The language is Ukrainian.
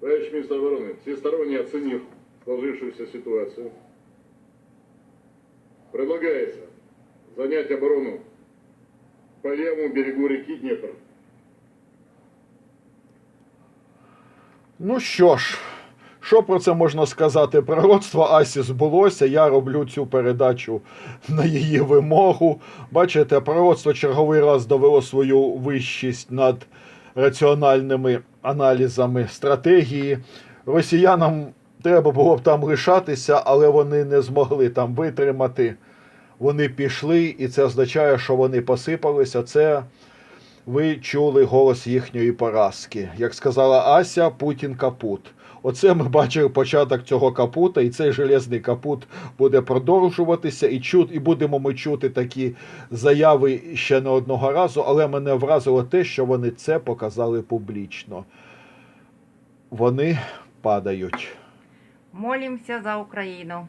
Товарищ министр обороны, всесторонне оценив сложившуюся ситуацию, предлагается занять оборону по левому берегу реки Днепр. Ну що ж, що про це можна сказати? Пророцтво Асі збулося. Я роблю цю передачу на її вимогу. Бачите, пророцтво черговий раз довело свою вищість над раціональними аналізами стратегії. Росіянам треба було б там лишатися, але вони не змогли там витримати. Вони пішли, і це означає, що вони посипалися. Це ви чули голос їхньої поразки. Як сказала Ася, Путін капут. Оце ми бачили початок цього капута, і цей железний капут буде продовжуватися, і чут, і будемо ми чути такі заяви ще не одного разу, але мене вразило те, що вони це показали публічно. Вони падають. Молимся за Україну.